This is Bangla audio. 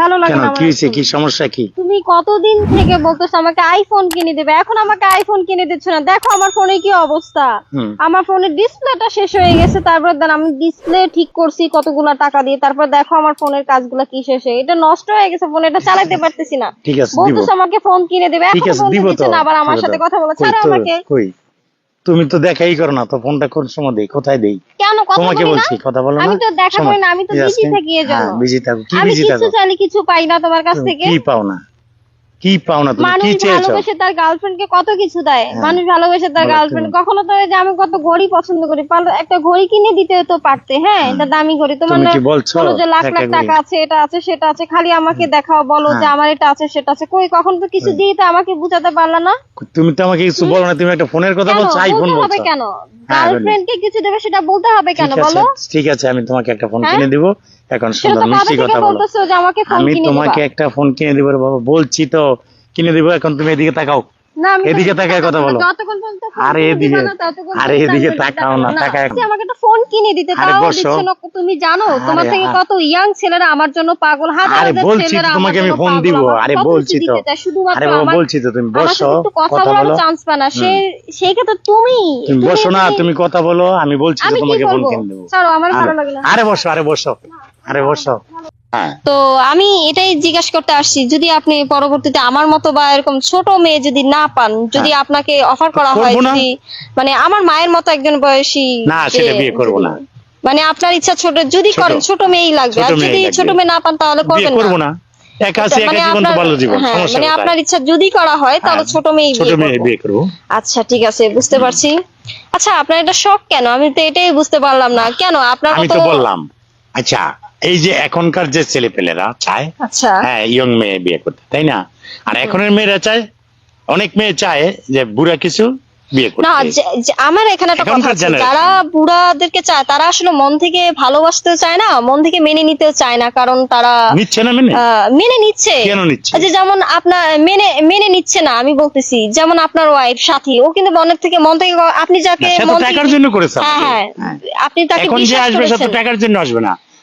ভালো লাগে না কি হয়েছে? কি সমস্যা কি? তুমি কতদিন থেকে বলতেছো আমাকে আইফোন কিনে দেবে? এখন আমাকে আইফোন কিনে দিচ্ছ না। দেখো আমার ফোনের কি অবস্থা। আমার ফোনের ডিসপ্লেটা শেষ হয়ে গেছে। তারপর দেন আমি ডিসপ্লে ঠিক করছি কতগুলা টাকা দিয়ে। তারপর দেখো আমার ফোনের কাজগুলো কি শেষ হয়ে এটা নষ্ট হয়ে গেছে ফোন এটা চালাতে পারতেছি না। ঠিক আছে আমাকে ফোন কিনে দেবে। এখন ফোন তো। না আবার আমার সাথে কথা বলো। ছাড়ো আমাকে। তুমি তো দেখাই করো না তো ফোনটা কোন সময় দেই? কোথায় দেই? তোমাকে বলছি কথা বলো না। আমি তো দেখা করি না আমি তো বিজি থাকি এজন্য জন্য। বিজি থাকো। কি আমি বিজি কিছু থাকো? চাইলে কিছু পাই না তোমার কাছ থেকে। কি পাও না? কি পাও না তুমি? কি চেয়েছো? ভালোবেসে তার গার্লফ্রেন্ডকে কত কিছু দেয়? হ্যাঁ। মানুষ ভালোবেসে তার গার্লফ্রেন্ড কখনো তো যে আমি কত ঘড়ি পছন্দ করি। একটা ঘড়ি কিনে দিতে তো পারতে হ্যাঁ? এটা দামি ঘড়ি। তোমার না কি বলছো? বলো যে লাখ লাখ টাকা আছে এটা আছে সেটা আছে। খালি আমাকে দেখাও বলো যে হ্যাঁ। আমার এটা আছে সেটা আছে। কই কখন তো কিছু দিয়ে তো আমাকে বুঝাতে পারলা না? তুমি তো আমাকে কিছু বলো না তুমি একটা ফোনের কথা বলছো আইফোন বলছো। কেন? হ্যাঁ, গার্লফ্রেন্ডকে কিছু দেবে সেটা বলতে হবে কেন? বলো। ঠিক আছে আমি তোমাকে একটা ফোন হ্যাঁ? কিনে দিব। এখন সুন্দর মিষ্টি কথা বলো। আমি তোমাকে একটা ফোন কিনে দিব বাবা বলছি তো কিনে দিব এখন তুমি এদিকে তাকাও। এদিকে তাকায় কথা বলো। আরে এদিকে- আরে এদিকে তাকাও না, তাকায়- পারব আমাকে একটা ফোন কিনে দিতে তাও তুমি জানো তোমার থেকে কত ইয়াং ছেলেরা আমার জন্য পাগল হাজার আরে বলছি তোমাকে আমি ফোন দিব আরে বলছি তো। আরে বাবা বলছি তো তুমি বসো কথা কথা বলো। চান্স পানা সে সেই ক্ষেত্রে তুমি তুমি বসো না তুমি কথা বলো আমি বলছি তো তোমাকে ফোন কিনে দেবো। ছাড়ো আমার ভালো আরে- লাগে না। আরে বসো আরে বসো। আরে বসো। হ্যাঁ। তো আমি এটাই জিজ্ঞাসা করতে আসছি যদি আপনি পরবর্তীতে আমার মতো বা এরকম ছোট মেয়ে যদি না পান যদি আপনাকে অফার করা হয় হ্যাঁ। যদি মানে আমার মায়ের মতো একজন বয়সী না সেটা বিয়ে করব না। মানে আপনার ইচ্ছা ছোট যদি করেন ছোট মেয়েই লাগবে। আর যদি ছোট মেয়ে না পান তাহলে করবেন করব না। মানে জীবন তো আপনার হ্যাঁ মানে আপনার ইচ্ছা যদি করা হয় তাহলে হ্যাঁ, ছোট মেয়ে। বিয়ে করব। আচ্ছা ঠিক আছে বুঝতে পারছি। আচ্ছা আপনার এটা শখ কেন? আমি তো এটাই বুঝতে পারলাম না। কেন? আপনার আমি তো বললাম। আচ্ছা এই যে এখনকার যে ছেলে পেলেরা চায় আচ্ছা। হ্যাঁ ইয়ং মেয়ে বিয়ে করতে তাই না? আর এখনের মেয়েরা চায় অনেক মেয়ে চায় যে বুড়া কিছু বিয়ে করতে। না যে- যে- আমার এখানে একটা কথা। যারা বুড়াদেরকে চায় তারা আসলে মন থেকে ভালোবাসতেও চায় না মন থেকে মেনে নিতেও চায় না কারণ তারা নিচ্ছে না মেনে? মেনে নিচ্ছে। কেন নিচ্ছে? যে যেমন আপনার মেনে মেনে নিচ্ছে না আমি বলতেছি যেমন আপনার ওয়াইফ সাথী ও কিন্তু মনের থেকে মন থেকে আপনি যাকে টাকার জন্য করেছে হ্যাঁ হ্যাঁ হ্যাঁ। আপনি তাকে এখন যে আসবে সে টাকার জন্য আসবে না।